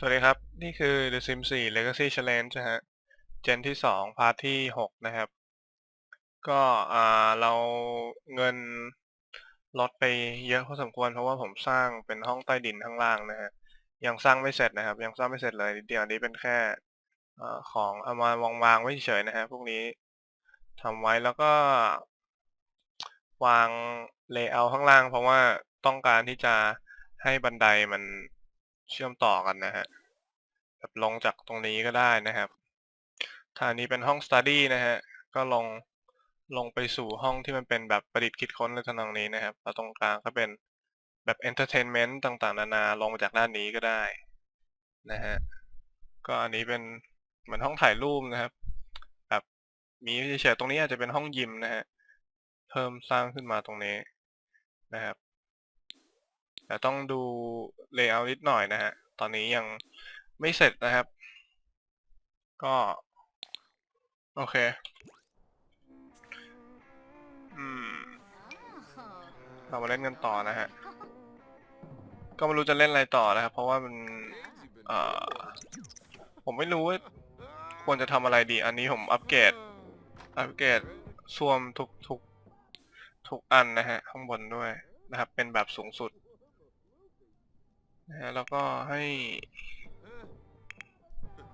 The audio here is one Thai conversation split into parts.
สวัสดีครับ นี่คือ The Sims 4 Legacy Challenge นะฮะ เจนที่2พาร์ทที่6นะครับ ก็อ่าเราเงินลดไปเยอะพอสมควร เพราะว่าผมสร้างเป็นห้องใต้ดินข้างล่างนะฮะ ยังสร้างไม่เสร็จนะครับ ยังสร้างไม่เสร็จเลยนิดเดียวนี้เป็นแค่อ่อของเอามาวางวางไว้เฉยนะฮะ พวกนี้ทำไว้แล้วก็ วาง layout ข้างล่าง เพราะว่าต้องการที่จะให้บันไดมัน เชื่อมต่อกันนะฮะแบบลงจากตรงนี้ก็ได้นะครับถ้านนี้เป็นห้อง study นะฮะก็ลงลงไปสู่ห้องที่มันเป็นแบบประดิษฐ์คิดค้นในทำนองนี้นะครับแล้วตรงกลางก็เป็นแบบ entertainment ต่างๆ นานาลงมาจากด้านนี้ก็ได้นะฮะก็อันนี้เป็นเหมือนห้องถ่ายรูปนะครับแบบมีเฉยๆตรงนี้อาจจะเป็นห้องยิมนะฮะเพิ่มสร้างขึ้นมาตรงนี้นะครับ แต่ต้องดู layout นิดหน่อยนะฮะ ตอนนี้ยังไม่เสร็จนะครับ ก็ โอเค อืม เรามาเล่นกันต่อนะฮะ ก็ไม่รู้จะเล่นอะไรต่อนะครับ เพราะว่ามันเอ่อผมไม่รู้ว่าควรจะทำอะไรดี อันนี้ผมอัปเกรด อัปเกรดซ่วมทุกทุกทุกอันนะฮะ ข้างบนด้วยนะครับ เป็นแบบสูงสุด นะฮะแล้วก็ให้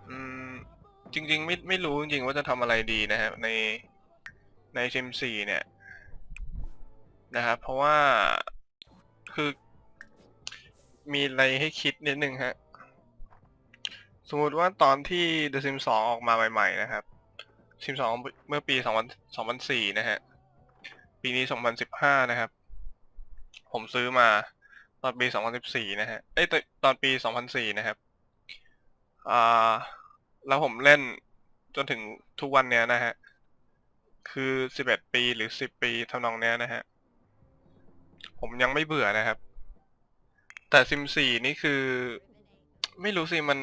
อืมจริง ๆ ไม่ไม่รู้จริงๆว่าจะทำอะไรดีนะฮะในในซิมสี่เนี่ยนะครับเพราะว่าคือมีอะไรให้คิดนิดนึงฮะสมมติว่าตอนที่ The Sims 2 ออกมาใหม่ ๆ นะครับ Sims 2 เมื่อปี 2000 2004 นะฮะ ปีนี้ 2015 นะครับ ผมซื้อมา ตอนปี 2014 นะฮะ เอ้ย ตอนปี 2004 นะครับ อ่า แล้วผมเล่นจนถึงทุกวันเนี้ยนะฮะ คือ 11 ปีหรือ 10 ปีทำนองเนี้ยนะฮะ ผมยังไม่เบื่อนะครับ แต่ซิมสี่นี่คือ ไม่รู้สิ มัน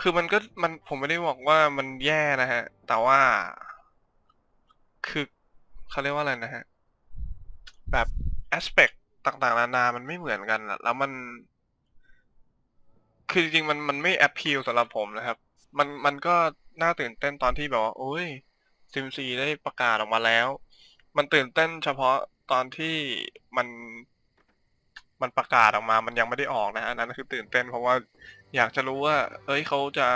คือมันก็ มัน ผมไม่ได้บอกว่ามันแย่นะฮะ แต่ว่า คือเขาเรียกว่าอะไรนะฮะ แบบแอสเปก ต่างๆ นานา มันไม่เหมือนกันอะแล้วมัน คือจริงๆ มันมันไม่แอพพิลสำหรับผมนะครับ มันมันก็น่าตื่นเต้นตอนที่แบบว่า โอ้ยซิมซีได้ประกาศออกมาแล้ว มันตื่นเต้นเฉพาะตอนที่มันมันประกาศออกมา มันยังไม่ได้ออกนะฮะอันนั้นคือตื่นเต้นเพราะว่าอยากจะรู้ว่า เอ้ยเขาจะ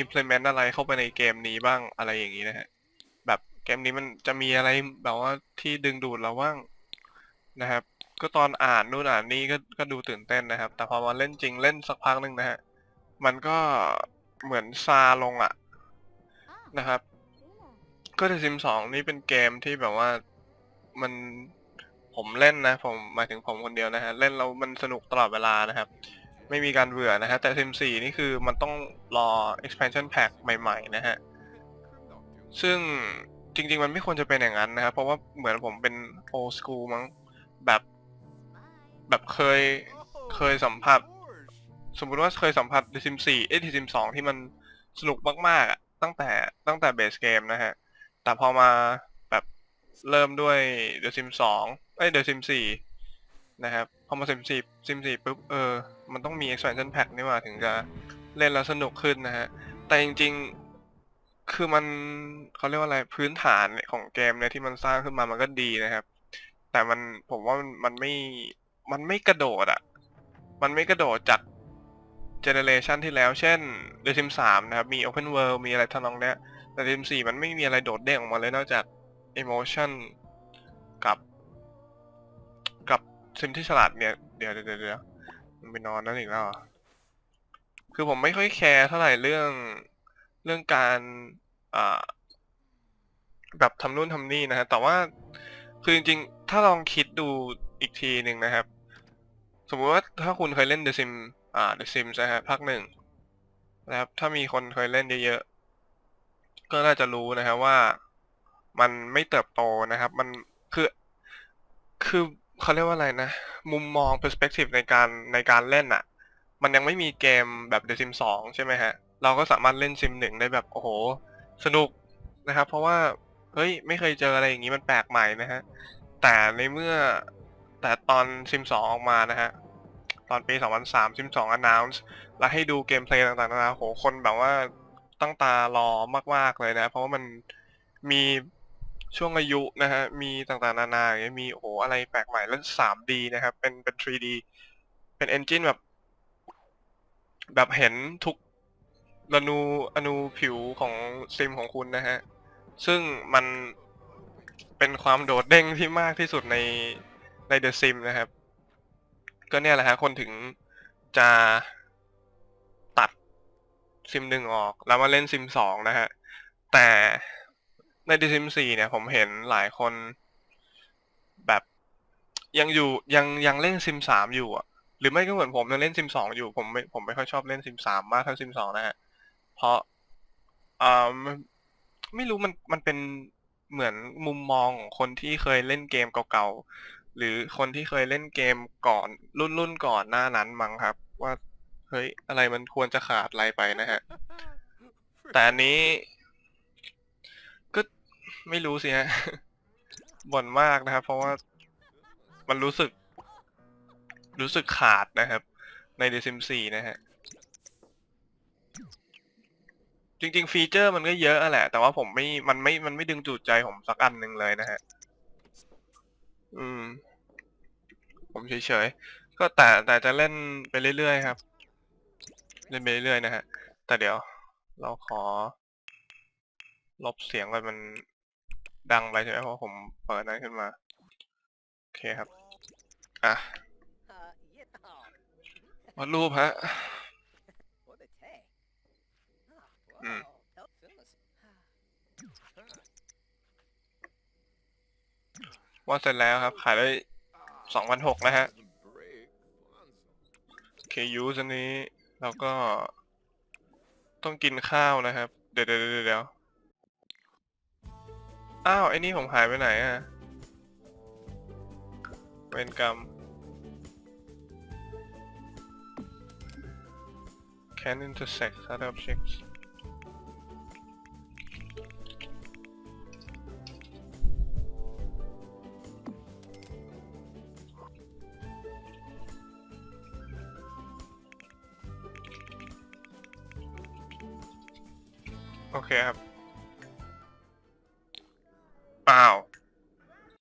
implement อะไรเข้าไปในเกมนี้บ้างอะไรอย่างนี้นะฮะ แบบเกมนี้มันจะมีอะไรแบบว่าที่ดึงดูดเราบ้างนะครับ ก็ตอนอ่านนู่นอ่านนี่ก็ก็ดูตื่นเต้นนะครับ แต่พอมาเล่นจริงเล่นสักพักหนึ่งนะฮะมันก็เหมือนซาลงอะนะครับ ก็ในซิมสองนี่เป็นเกมที่แบบว่ามันผมเล่นนะ ผมหมายถึงผมคนเดียวนะฮะเล่นแล้วมันสนุกตลอดเวลานะครับ ไม่มีการเบื่อนะฮะแต่ซิมสี่นี่คือมันต้องรอ expansion pack ใหม่ ๆ นะฮะซึ่งจริง ๆ มันไม่ควรจะเป็นอย่างนั้นนะครับ เพราะว่าเหมือนผมเป็น old school มั้งแบบ แบบเคยเคยสัมผัส สมมุติว่าเคยสัมผัส The Sims 4เอ้ย The Sims 2ที่มันสนุกมากๆอะตั้งแต่ตั้งแต่เบสเกมนะฮะ แต่พอมาแบบเริ่มด้วย The Sims 2เอ้ย The Sims 4นะครับ พอมา Sims 4 Sims 4ปุ๊บเออ มันต้องมี expansion pack นี่หว่าถึงจะเล่นแล้วสนุกขึ้นนะฮะ แต่จริงๆ คือมันเขาเรียกว่าอะไรพื้นฐานของเกมเนี่ยที่มันสร้างขึ้นมามันก็ดีนะครับ แต่มันผมว่ามันไม่ มันไม่กระโดดอะมันไม่กระโดดจากเจเนเรชันที่แล้ว เช่น The Sims 3นะครับ มี Open World มีอะไรทำนองเนี้ย แต่ The Sims 4มันไม่มีอะไรโดดเด่นออกมาเลยนอกจาก Emotion กับ กับซิมที่ฉลาดเนี่ย เดี๋ยวเดี๋ยวเดี๋ยวมันไปนอนนั่นอีกแล้วคือผมไม่ค่อยแคร์เท่าไหร่เรื่องเรื่องการอ่าแบบทำนู่นทำนี่นะฮะแต่ว่าคือจริงๆ ถ้าลองคิดดูอีกทีหนึ่งนะครับ สมมติว่าถ้าคุณเคยเล่น The Sim อ่า The Sims นะฮะภาคหนึ่งนะครับ ถ้ามีคนเคยเล่นเยอะๆ ก็น่าจะรู้นะครับว่ามันไม่เติบโตนะครับ มันคือ คือเขาเรียกว่าอะไรนะ มุมมอง perspective ในการในการเล่นอะมันยังไม่มีเกมแบบ The Sim 2ใช่ไหมฮะ เราก็สามารถเล่น Sim 1 ได้แบบ โอ้โห สนุกนะครับ เพราะว่า เฮ้ย ไม่เคยเจออะไรอย่างนี้มันแปลกใหม่นะฮะ แต่ในเมื่อ แต่ตอนซิมสองออกมานะฮะ ตอนปี 2003ซิม2 announce แล้วให้ดูเกมเพลย์ต่างๆนานาโหคนแบบว่าตั้งตารอมากๆเลยนะ เพราะว่ามันมีช่วงอายุนะฮะ มีต่างๆ นานาอย่างเงี้ยมีโอ้โหอะไรแปลกใหม่แล้ว 3D นะครับ เป็นเป็น 3D เป็นเอนจินแบบ แบบเห็นทุกอนูอนูผิวของซิมของคุณนะฮะ ซึ่งมันเป็นความโดดเด้งที่มากที่สุดใน ใน The Sim นะครับ ก็เนี่ยแหละฮะคนถึงจะตัดซิมหนึ่งออก แล้วมาเล่นซิมสองนะฮะ แต่ใน The Sim 4เนี่ย ผมเห็นหลายคนแบบยังอยู่ยังยังเล่นซิมสามอยู่อะหรือไม่ก็เหมือนผมยังเล่นซิมสองอยู่ผมไม่ผมไม่ค่อยชอบเล่นซิมสามมากเท่าซิมสองนะฮะเพราะอ่าไม่ไม่รู้มันมันเป็นเหมือนมุมมองของคนที่เคยเล่นเกมเก่าๆ หรือคนที่เคยเล่นเกมก่อนรุ่นรุ่นก่อนหน้านั้นมั้งครับ ว่าเฮ้ยอะไรมันควรจะขาดอะไรไปนะฮะ แต่อันนี้ ก็ไม่รู้สิฮะบ่นมากนะครับ เพราะว่ามันรู้สึก รู้สึกขาดนะครับ ใน The Sims 4 นะฮะ จริง ๆ ฟีเจอร์มันก็เยอะอะแหละ แต่ว่าผมไม่ มันไม่ มันไม่ดึงจูดใจผมสักอันหนึ่งเลยนะฮะ อืม ผมเฉยๆ ก็แต่แต่จะเล่นไปเรื่อยๆครับ เล่นไปเรื่อยๆนะฮะ แต่เดี๋ยวเราขอ ลบเสียงก่อนมันดังไปใช่ไหมเพราะผมเปิดนั้นขึ้นมา โอเคครับ อะวาดรูปฮะ อืมวาดเสร็จแล้วครับ ขายได้ สองพันหกนะฮะเคยูสอันนี้แล้วก็ ต้องกินข้าวนะครับ เดี๋ยวเดี๋ยวเดี๋ยวอ้าว ไอ้นี่ผมหายไปไหนอะเวรกรรม can intersect other objects โอเคครับ อ้าว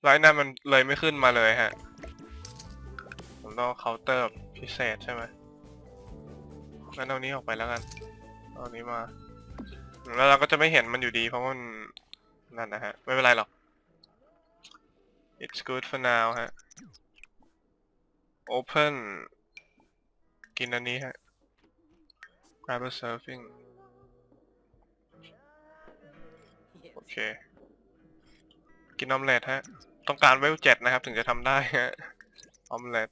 ไลน์นั้นมันเลยไม่ขึ้นมาเลยฮะ ผมต้องเคาน์เตอร์พิเศษใช่ไหมงั้นเอานี้ออกไปแล้วกัน เอาอันนี้มา แล้วเราก็จะไม่เห็นมันอยู่ดี เพราะมันนั่นนะฮะ ไม่เป็นไรหรอก it's good for now ฮะ open กินอันนี้ฮะ grab a surfing เค กินออมเล็ตฮะ ต้องการเวลเจ็ดนะครับ ถึงจะทำได้ฮะ ออมเล็ต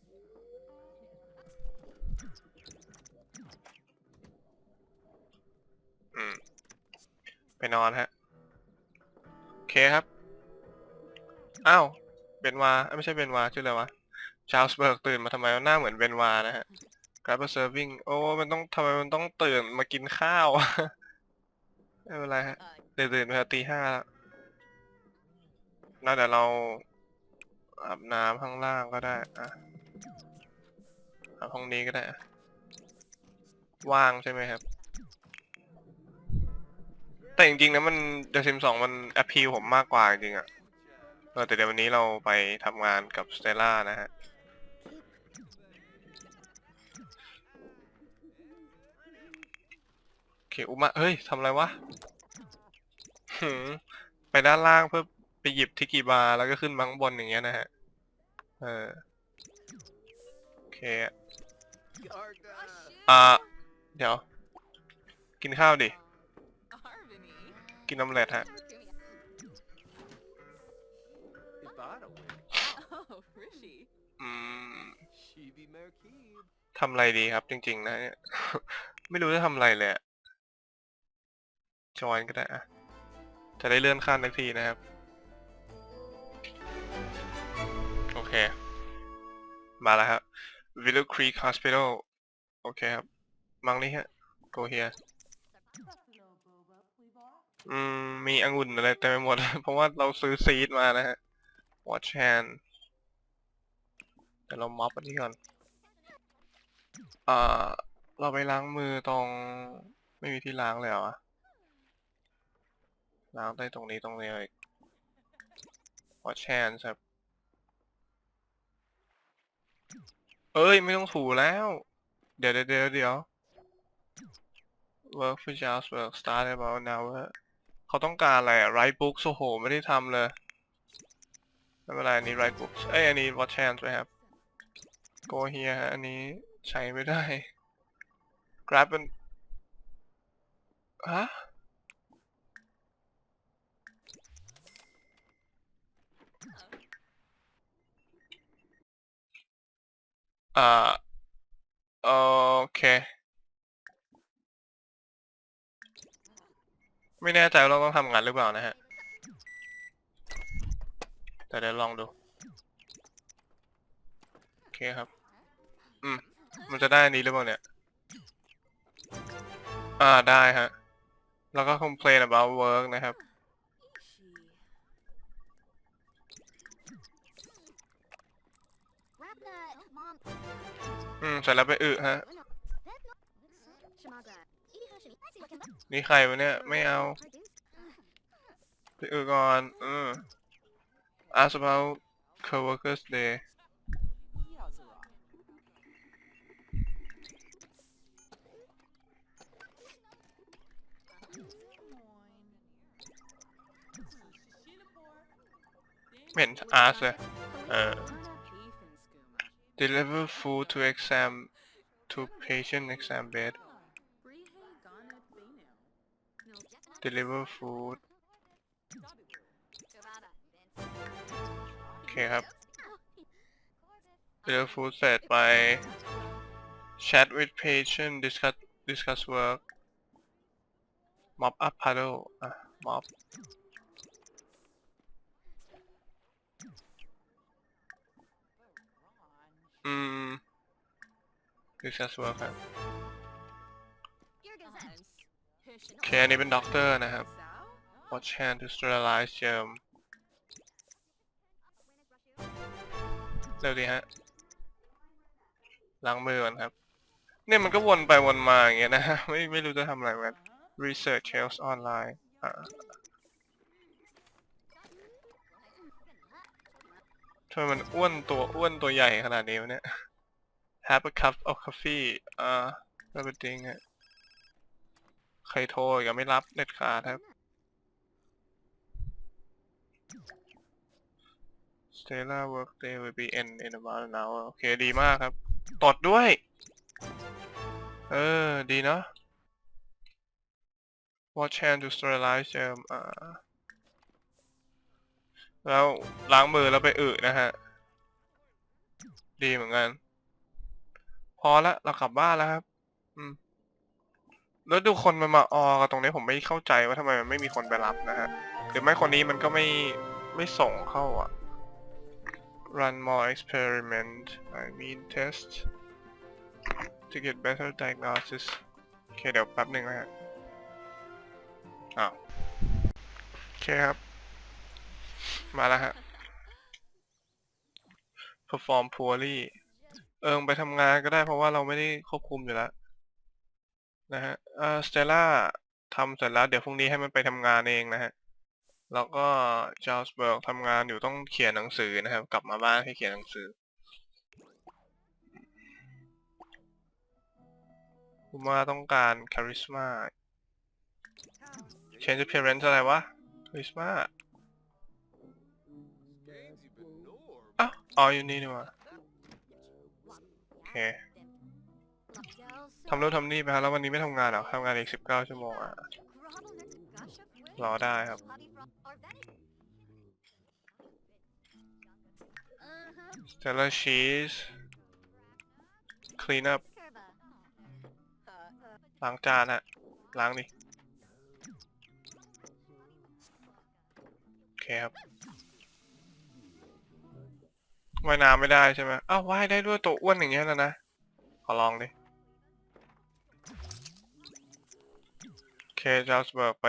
ไปนอนฮะ โอเคครับ อ้าว เบนวาไม่ใช่เบนวา ชื่ออะไรวะ ชาลส์เบิร์กตื่นมาทำไมหน้าเหมือนเบนวานะฮะ grab a serving โอ้ มันต้องทำไมมันต้องตื่นมากินข้าว ไม่เป็นไรฮะ ตื่นตื่นมาตีห้าแล้วเดี๋ยวเราอาบน้ำข้างล่างก็ได้อะอาบห้องนี้ก็ได้อะว่างใช่ไหมครับ แต่จริงๆนะมัน The Sims 2มัน appeal ผมมากกว่าจริงๆอะเออแต่เดี๋ยววันนี้เราไปทำงานกับ Stella นะฮะโอเคอุมะเฮ้ยทำอะไรวะ หืมไปด้านล่างเพื่อไปหยิบทิกิบาร์แล้วก็ขึ้นมาข้างบนอย่างเงี้ยนะฮะ เออ โอเค อ่า เดี๋ยว กินข้าวดิ กินออมเล็ตฮะ อืมทำอะไรดีครับ จริง ๆ นะเนี่ย ไม่รู้จะทำอะไรเลยจอยก็ได้อะ จะได้เลื่อนขั้นทักทีนะครับ โอเค มาแล้วครับ Willow Creek Hospital โอเคครับ มังนี่ฮะ go here อืม มีองุ่นอะไรเต็มไปหมด เพราะว่าเราซื้อซีดมานะฮะ watch hand เดี๋ยวเราม็อบอันนี้ก่อน อ่า เราไปล้างมือตรง ไม่มีที่ล้างเลยเหรอะ ล้างได้ตรงนี้ตรงนี้เลย Wash hands ครับ เอ้ย ไม่ต้องถูแล้วเดี๋ยวเดี๋ยวเดี๋ยวเดี๋ยว work for just work start about an hour เขาต้องการอะไรอะ write books โอ้โห ไม่ได้ทำเลย ไม่เป็นไรอันนี้ write books เอ้ย อันนี้ watch hands ไว้ครับ go here ฮะ อันนี้ใช้ไม่ได้ grab เป็นฮะ อ่าโอเค ไม่แน่ใจว่าเราต้องทำงานหรือเปล่านะฮะ แต่เดี๋ยวลองดู โอเคครับ อืม มันจะได้อันนี้หรือเปล่าเนี่ย อ่าได้ฮะ แล้วก็ complain about work นะครับ อืมเสร็จแล้วไปอึฮะ นี่ใครวะเนี่ย ไม่เอา ไปอึก่อนอืม ask about coworkers day เห็น ask เลยเออ deliver food to exam to patient exam bed deliver food โอเคครับ deliver food เสร็จไป chat with patient discuss discuss work mop up puddle อ่ะ mop อืม discuss work ครับ โอเคอันนี้เป็นด็อกเตอร์นะครับ watch hand to sterilize germ เร็วดีฮะ ล้างมือก่อนครับ เนี่ยมันก็วนไปวนมาอย่างเงี้ยนะฮะ ไม่ไม่รู้จะทำอะไรเหมือนกัน research health online อ่า ทำไมมันอ้วนตัวอ้วนตัวใหญ่ขนาดนี้วะเนี่ย have a cup of coffee อ่าก็เป็นจริงฮะใครโทรยังไม่รับเด็ดขาดครับ Stella work day will be end in about an hour โอเคดีมากครับ ตดด้วย เออ ดีเนาะ Watch hand to sterilize germ อ่า แล้วล้างมือแล้วไปอึนะฮะ ดีเหมือนกัน พอละเรากลับบ้านแล้วครับ อืม แล้วดูคนมันมาออกันตรงนี้ผมไม่เข้าใจว่าทำไมมันไม่มีคนไปรับนะฮะ หรือไม่คนนี้มันก็ไม่ไม่ส่งเข้าอะ run more experiment I mean test to get better diagnosis โอเคเดี๋ยวแป๊บหนึ่งนะฮะ อ้าว โอเคครับ มาแล้วฮะ perform poorly เอิงไปทำงานก็ได้เพราะว่าเราไม่ได้ควบคุมอยู่แล้ว นะฮะเอ่อสเตลล่าทำเสร็จแล้วเดี๋ยวพรุ่งนี้ให้มันไปทำงานเองนะฮะ แล้วก็จาร์ลส์เบิร์กทำงานอยู่ต้องเขียนหนังสือนะครับ กลับมาบ้านให้เขียนหนังสือผมว่าต้องการคาริสมา change appearance อะไรวะ คาริสมา อ้าวอ๋ออยู่นี่นี่หว่าโอเคทำนู่นทำนี่ไปครับแล้ววันนี้ไม่ทำงานเหรอทำงานอีกสิบเก้าชั่วโมงอะรอได้ครับ Stella cheese clean up ล้างจานฮะล้างดิโอเคครับ ว่ายน้ำไม่ได้ใช่ไหมอ้าวว่ายได้ด้วยตัวอ้วนอย่างเงี้ยแล้วนะ ขอลองดิ โอเคจาสเบิร์กไป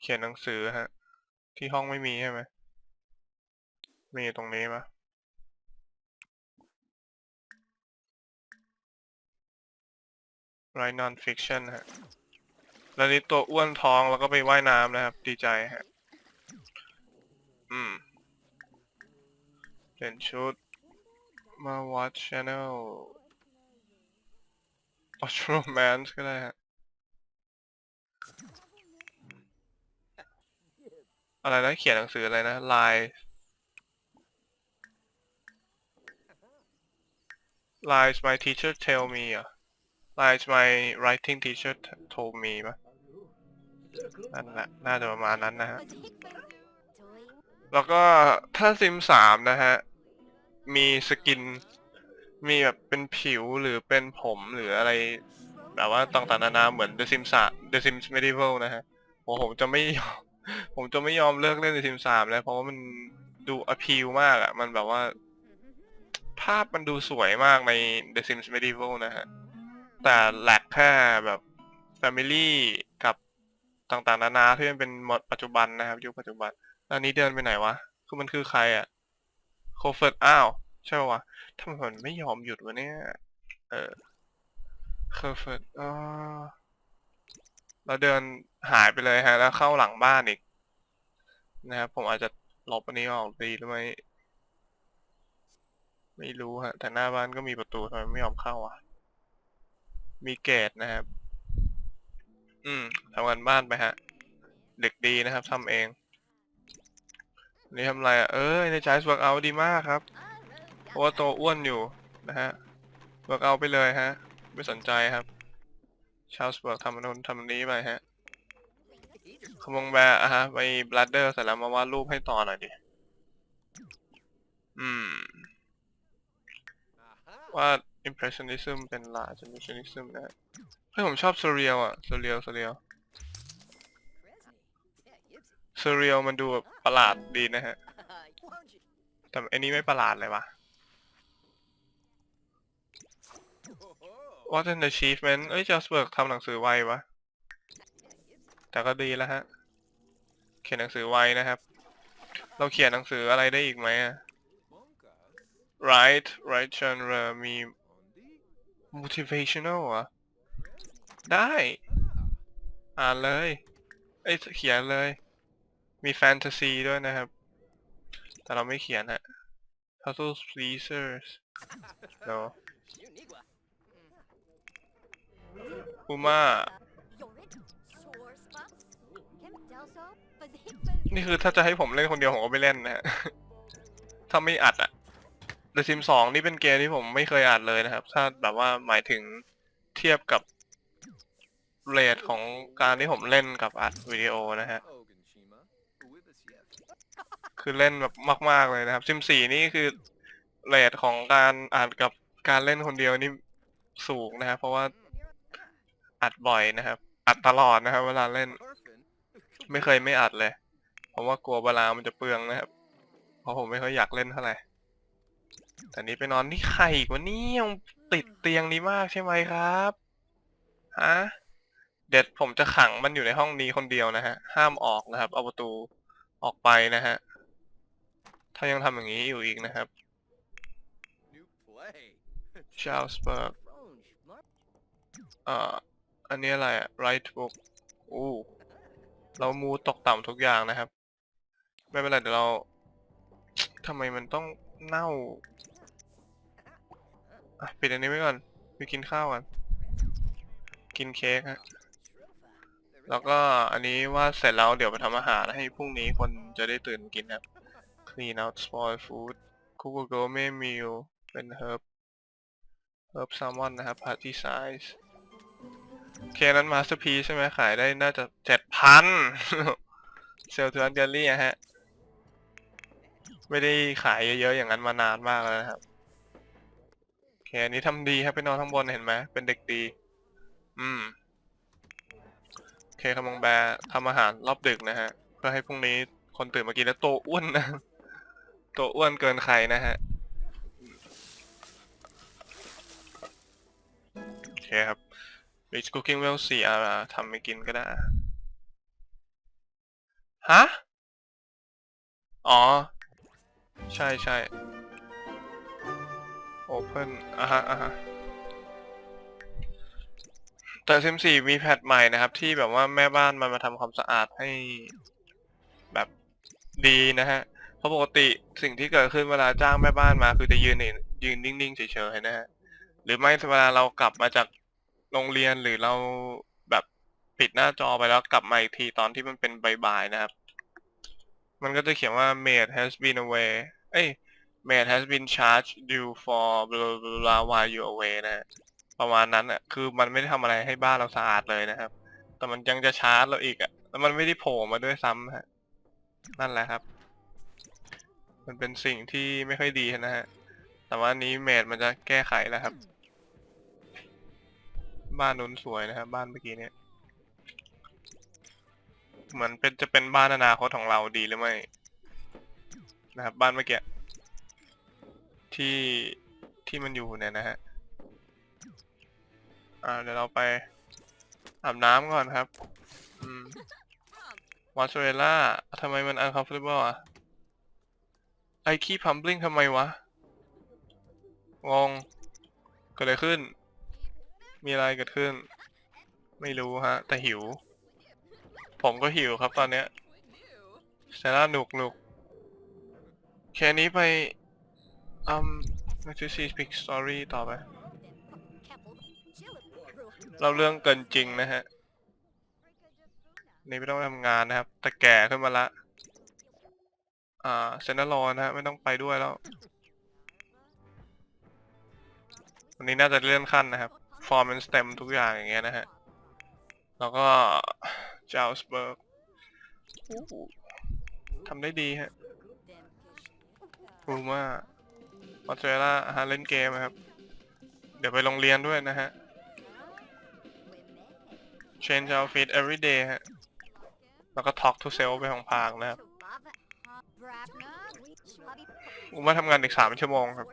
เขียนหนังสือฮะ ที่ห้องไม่มีใช่ไหม มีตรงนี้ปะ write non fiction ฮะ แล้วนี้ตัวอ้วนท้องแล้วก็ไปว่ายน้ำนะครับ ดีใจฮะ อืม เปลี่ยนชุด มาวัดชแนลออชโรแมนส์ก็ได้ฮะ อะไรนะ เขียนหนังสืออะไรนะลายลาย my teacher tell me อะลาย my writing teacher told me ปะนั่นแหละ น่าจะประมาณนั้นนะฮะ แล้วก็ถ้าซิมสามนะฮะ มีสกิน มีแบบเป็นผิวหรือเป็นผมหรืออะไร แบบว่าต่างๆนานาเหมือน The Sims 3 The Sims Medieval นะฮะโอ้ผมจะไม่ยอม ผมจะไม่ยอมเลิกเล่น The Sims 3เลยเพราะว่ามันดูอ p พีลมากอะ่ะ มันแบบว่า ภาพมันดูสวยมากใน The Sims Medieval นะฮะ แต่แหลกแค่แบบ Family กับต่างๆนานาที่มันเป็นหมดปัจจุบันนะครับ ยุคปัจจุบัน อันนี้เดินไปไหนวะ คือมันคือใครอะโคเฟิร์ดอ้าว ใช่ปะวะทำไมมันไม่ยอมหยุดวะเนี่ย เออโคเฟิร์ดอ๋อเราเดินหายไปเลยฮะ แล้วเข้าหลังบ้านอีก นะครับผมอาจจะลบอันนี้ออกดีหรือไม่ไม่รู้ฮะ แต่หน้าบ้านก็มีประตูทำไมไม่ยอมเข้าอะ มีเกตนะครับ อืมทำงานบ้านไปฮะ เด็กดีนะครับทำเอง นี่ทำไรอะ เออในใจส work out ดีมากครับ เพราะว่าตัวอ้วนอยู่นะฮะ work out ไปเลยฮะ ไม่สนใจครับ ชาวสเวิร์กทำนนู้นทำนี้ไปฮะขมงแบร์อะฮะ ไปบลัดเดอร์เสร็จแล้วมาวาดรูปให้ต่อหน่อยดิ อืมวาด impressionism เป็น large impressionism นะเฮ้ยผมชอบ surreal อะ surreal surreal surreal มันดูแบบประหลาดดีนะฮะ แต่อันนี้ไม่ประหลาดเลยวะ What an achievement เอ้ย Jasper ทำหนังสือไววะ แต่ก็ดีแล้วฮะ เขียนหนังสือไวนะครับ เราเขียนหนังสืออะไรได้อีกไหมอะ Write Write genre มี motivational เหรอได้ อ่านเลย เอ้ยเขียนเลย มีแฟนตาซีด้วยนะครับ แต่เราไม่เขียนฮะ Puzzle Pleasers no อูมานี่คือถ้าจะให้ผมเล่นคนเดียวผมก็ไม่เล่นนะฮะ ถ้าไม่อัดอะ The Sims 2นี่เป็นเกมที่ผมไม่เคยอัดเลยนะครับ ถ้าแบบว่าหมายถึงเทียบกับเรทของการที่ผมเล่นกับอัดวิดีโอนะฮะ คือเล่นแบบมาก ๆ เลยนะครับ Sims 4นี่คือเรทของการอัดกับการเล่นคนเดียวนี่สูงนะครับ เพราะว่าอัดบ่อยนะครับ อัดตลอดนะครับ เวลาเล่น ไม่เคยไม่อัดเลย เพราะว่ากลัวเวลามันจะเปลืองนะครับ เพราะผมไม่ค่อยอยากเล่นเท่าไหร่แต่นี้ไปนอนนี่ใครอีกวะนี่ยังติดเตียงนี้มากใช่ไหมครับฮะเด็ดผมจะขังมันอยู่ในห้องนี้คนเดียวนะฮะ ห้ามออกนะครับ เอาประตูออกไปนะฮะ ถ้ายังทำอย่างนี้อยู่อีกนะครับชาลสเบิร์กเอ่ออันนี้อะไรอะ right book อู้เรามูตกต่ำทุกอย่างนะครับ ไม่เป็นไรเดี๋ยวเราทำไมมันต้องเน่าอะปิดอันนี้ไว้ก่อนไปกินข้าวกัน กินเค้กฮะแล้วก็อันนี้ว่าดเสร็จแล้วเดี๋ยวไปทำอาหารให้พรุ่งนี้คนจะได้ตื่นกินครับ clean out spoil food cook a gourmet meal เป็น herb herb salmon นะครับ party size โอเคนั้น masterpiece ใช่ไหมขายได้น่าจะเจ็ดพันเซลทูอันเดลี่ฮะ ไม่ได้ขายเยอะๆ อย่างนั้นมานานมากแล้วนะครับ โอเค อันนี้ทำดีครับไปนอนข้างบนเห็นไหม เป็นเด็กดี อืม โอเคคำมองแบทำอาหารรอบดึกนะฮะ เพื่อให้พรุ่งนี้คนตื่นมากินแล้วโตอ้วนนะ โตอ้วนเกินใครนะฮะ โอเคครับ Rich Cooking Well 4อ่าทำไปกินก็ได้ ฮะ อ๋อ ใช่ใช่ Open อะฮะอะฮะแต่ Sim 4มีแพทใหม่นะครับ ที่แบบว่าแม่บ้านมันมาทำความสะอาดให้แบบดีนะฮะ ราะปกติสิ่งที่เกิดขึ้นเวลาจ้างแม่บ้านมา คือจะยืนเนยืนนิ่งๆเฉยๆนะฮะหรือไม่เวลาเรากลับมาจากโรงเรียนหรือเราแบบปิดหน้าจอไปแล้วกลับมาอีกทีตอนที่มันเป็นบ่ายๆนะครับ มันก็จะเขียนว่า maid has been away เอ้ย maid has been charged due for blah blah blah while you away นะฮะประมาณนั้นอะคือมันไม่ได้ทำอะไรให้บ้านเราสะอาดเลยนะครับ แต่มันยังจะชาร์จเราอีกอะแล้วมันไม่ได้โผล่มาด้วยซ้ำฮะนั่นแหละครับ มันเป็นสิ่งที่ไม่ค่อยดีนะฮะ แต่ว่านี้เมดมันจะแก้ไขแล้วครับ บ้านนู้นสวยนะครับ บ้านเมื่อกี้เนี่ย เหมือนเป็นจะเป็นบ้านอนาคตของเราดีหรือไม่ นะครับ บ้านเมื่อกี้ที่ที่มันอยู่เนี่ยนะฮะ อ่าเดี๋ยวเราไปอาบน้ำก่อนครับ อืมวาสเรล่าทำไมมัน uncomfortable อะ ไอขี้พัมบลิงทำไมวะ งงเกิดอะไรขึ้น มีอะไรเกิดขึ้น ไม่รู้ฮะ แต่หิว ผมก็หิวครับตอนเนี้ยเซร่าหนุกหนุกแค่นี้ไปอืม let's just see big story ต่อไป เราเรื่องเกินจริงนะฮะ นี่ไม่ต้องทำงานนะครับ แต่แก่ขึ้นมาละ อ่าเซนต์รอนะฮะไม่ต้องไปด้วยแล้ววันนี้น่าจะเลื่อนขั้นนะครับฟอร์มเป็นสเต็มทุกอย่างอย่างเงี้ยนะฮะ แล้วก็จาวสเบิร์กทำได้ดีฮะรูมาออสเตรเลียฮะเล่นเกมนะครับ เดี๋ยวไปโรงเรียนด้วยนะฮะ change outfit every day ฮะ แล้วก็ talk to self ไปของพางนะครับ ผมมาทำงานอีกสามชั่วโมงครับ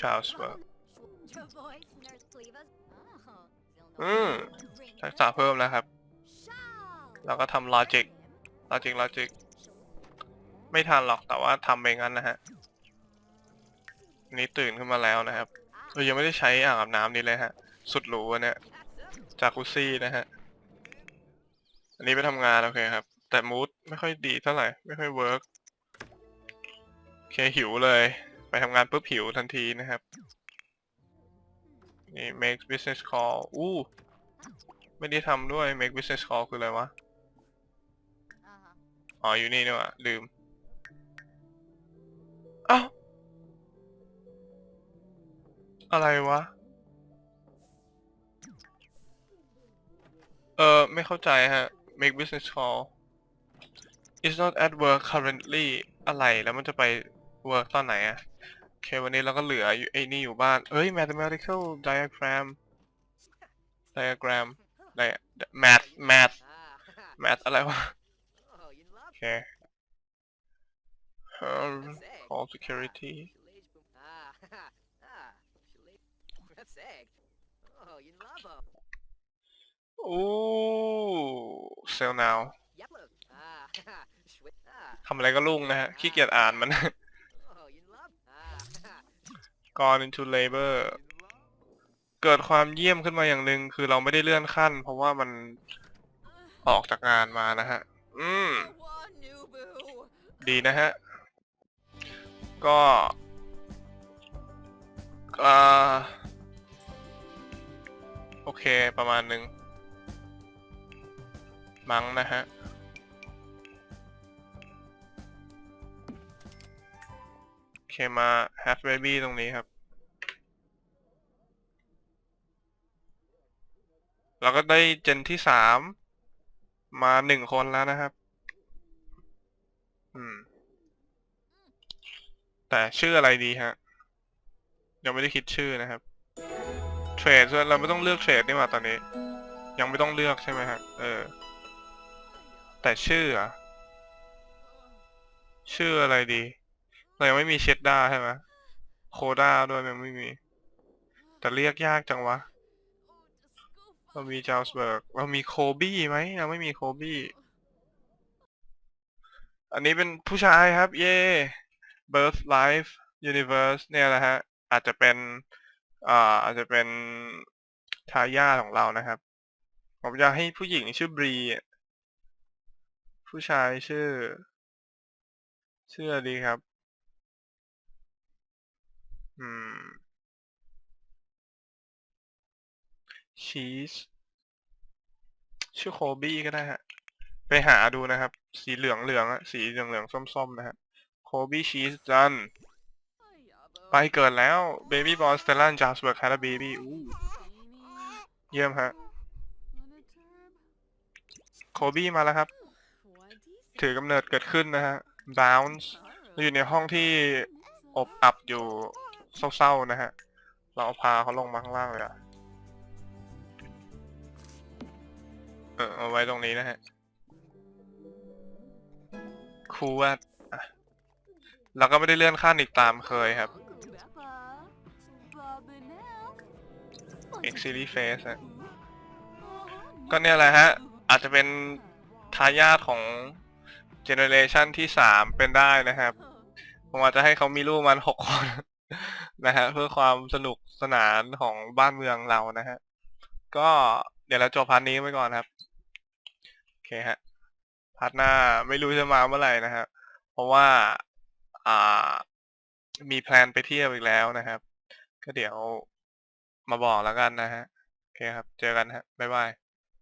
ชาวสเบิร์อืมทักษะเพิ่มแล้วครับแล้วก็ทำ logic logic logic ไม่ทันหรอกแต่ว่าทำไปงั้นนะฮะนี้ตื่นขึ้นมาแล้วนะครับเออยังไม่ได้ใช้อ่างอาบน้ำนี้เลยฮะ สุดหรูอันเนี่ยจากกุซี่นะฮะ อันนี้ไปทำงาน โอเคครับ แต่มูดไม่ค่อยดีเท่าไหร่ ไม่ค่อยเวิร์กโอเคหิวเลย ไปทำงานปุ๊บหิวทันทีนะครับ นี่ make business call อู้ ไม่ได้ทำด้วย make business call คืออะไรวะ อ๋อ อยู่นี่นี่ว่าลืมเอ้าอะไรวะ เออไม่เข้าใจฮะ make business call is not at work currently อะไรแล้วมันจะไป work ตอนไหนอะโอเควันนี้เราก็เหลืออยู่ไอ้นี่อยู่บ้านเอ้ย mathematical diagram diagram อะไร math math math อะไรวะโอเค um, call security โอ้ sell now ทำอะไรก็ลุ่งนะฮะขี้เกียจอ่านมัน gone into labor เกิดความเยี่ยมขึ้นมาอย่างหนึ่งคือเราไม่ได้เลื่อนขั้น เพราะว่ามันออกจากงานมานะฮะ อืม ดีนะฮะ ก็อ่าโอเคประมาณหนึ่งมั้งนะฮะ เคมา have baby ตรงนี้ครับ เราก็ได้เจนที่สามมาหนึ่งคนแล้วนะครับ อืม แต่ชื่ออะไรดีฮะ ยังไม่ได้คิดชื่อนะครับ เทรดเราไม่ต้องเลือกเทรดนี่หว่าตอนนี้ ยังไม่ต้องเลือกใช่ไหมฮะ เออ แต่ชื่ออะชื่ออะไรดี เรายังไม่มีเชดด้าใช่ไหมโคด้าด้วยยังไม่มี แต่เรียกยากจังวะ เรามีจาลสเบิร์กเรามีโคบี้ไหมเราไม่มีโคบี้ อันนี้เป็นผู้ชายครับ เย่ Birth Life Universe เนี่ยแหละฮะ อาจจะเป็น อ่า อาจจะเป็นทายาทของเรานะครับ ผมอยากให้ผู้หญิงชื่อบรี ผู้ชายชื่อ ชื่ออะไรดีครับ อืม ชีส ชื่อโคบี้ก็ได้ฮะ ไปหาดูนะครับ สีเหลืองเหลืองอะสีเหลืองเหลืองส้มส้มๆนะฮะ โคบี้ชีสจัน ไปเกิดแล้ว Baby b o y s t e l l a n Jasper c a r a Baby อู้เยี่ยมฮะ โคบี้มาแล้วครับ ถือกำเนิดเกิดขึ้นนะฮะ Bounce อยู่ในห้องที่อบอับอยู่ เศร้าๆนะฮะ เราพาเขาลงมาข้างล่างเลยอะเออเอาไว้ตรงนี้นะฮะครูว่าเราก็ไม่ได้เลื่อนขั้นอีกตามเคยครับ X Series Face ฮะก็เนี่ยแหละฮะ อาจจะเป็นทายาทของเจเนอเรชันที่สามเป็นได้นะครับ ผมอาจจะให้เขามีลูกมันหกคน นะฮะเพื่อความสนุกสนานของบ้านเมืองเรานะฮะก็เดี๋ยวเราจบพาร์ทนี้ไว้ก่อนครับโอเคฮะพาร์ทหน้าไม่รู้จะมาเมื่อไหร่นะฮะเพราะว่าอ่ามีแพลนไปเที่ยวอีกแล้วนะครับ ก็เดี๋ยวมาบอกแล้วกันนะฮะโอเคครับ เจอกันฮะบ๊ายบาย